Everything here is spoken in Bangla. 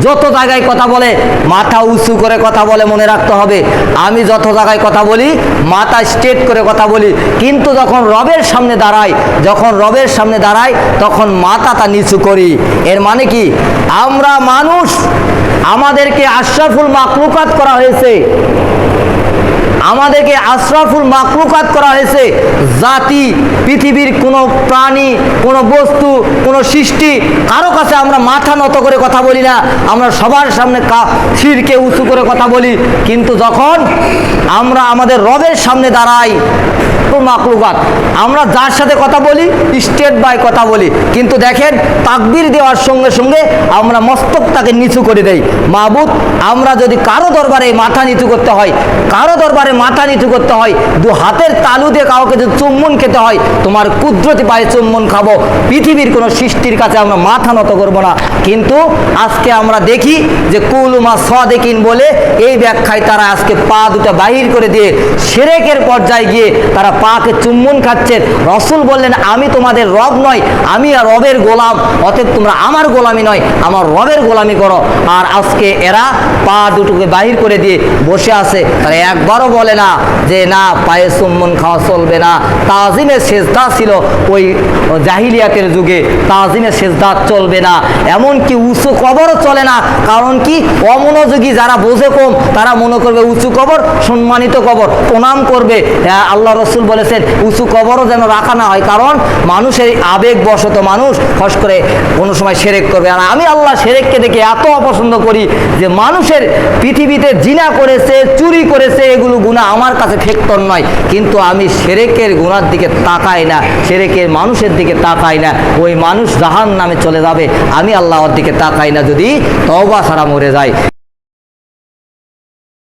যত জায়গায় কথা বলে, মাথা উঁচু করে কথা বলে মনে রাখতে হবে। আমি যত জায়গায় কথা বলি, মাথা স্ট্রেট করে কথা বলি। কিন্তু যখন রবের সামনে দাঁড়াই, যখন রবের সামনে দাঁড়াই, তখন মাথাটা নিচু করি। এর মানে কি? আমরা মানুষ, আমাদেরকে আশরাফুল মাকলুকাত করা হয়েছে। আমাদেরকে আশরাফুল মাকলুকাত করা হয়েছে। জাতি, পৃথিবীর কোনো প্রাণী, কোনো বস্তু, কোনো সৃষ্টি, কারও কাছে আমরা মাথা নত করে কথা বলি না। আমরা সবার সামনে শিরকে উঁচু করে কথা বলি। কিন্তু যখন আমরা আমাদের রবের সামনে দাঁড়াই মাকলুকাত আমরা যার সাথে কথা বলি, স্টেট বাই কথা বলি। কিন্তু দেখেন, তাকবির দেওয়ার সঙ্গে সঙ্গে আমরা মস্তক তাকে নিচু করে দেই। মাহবুদ আমরা যদি কারও দরবারে মাথা নিচু করতে হয়, কারও দরবারে মাথা নিচু করতে হয়, দু হাতের তালু দিয়ে কাউকে যদি চুম্বন খেতে হয়, তোমার কুদরতি পায়ে চুম্বন খাব। পৃথিবীর কোনো সৃষ্টির কাছে আমরা মাথা নত করব না। কিন্তু আজকে আমরা দেখি যে কুলুমা সদেকিন বলে এই ব্যাখ্যায় তারা আজকে পা দুটো বাহির করে দিয়ে সেরেকের পর্যায়ে গিয়ে তারা পাকে চুম্বন খাচ্ছে। রসুল বললেন, আমি তোমাদের রব নয়, আমি আর রবের গোলাম। অতএব তোমরা আমার গোলামি নয়, আমার রবের গোলামি করো। আর আজকে এরা পা দুটোকে বাহির করে দিয়ে বসে আছে। তারা একবারও বলে না যে না পায়ে চুম্বন খাওয়া চলবে না। তাজিমের শেষদা ছিল ওই জাহিলিয়াতের যুগে। তাজিমের শেষদা চলবে না। এমনকি উঁচু কবরও চলে না। কারণ কি? অমনোযোগী যারা বোঝে কম তারা মনে করবে উঁচু কবর সম্মানিত কবর। প্রণাম করবে। হ্যাঁ, আল্লাহ রসুল বলেছেন উঁচু কবরও যেন রাখা না হয়। কারণ মানুষের আবেগবশত মানুষ খস করে কোনো সময় সেরেক করবে। আর আমি আল্লাহ সেরেককে দেখে এত অপছন্দ করি যে মানুষের পৃথিবীতে জিনা করেছে চুরি করেছে এগুলো গুণা আমার কাছে ফেক্তর নয়, কিন্তু আমি সেরেকের গুণার দিকে তাকাই না, সেরেকের মানুষের দিকে তাকাই না, ওই মানুষ জাহান নামে চলে যাবে, আমি আল্লাহর দিকে তাকাই না, যদি তওবা ছাড়া মরে যায়।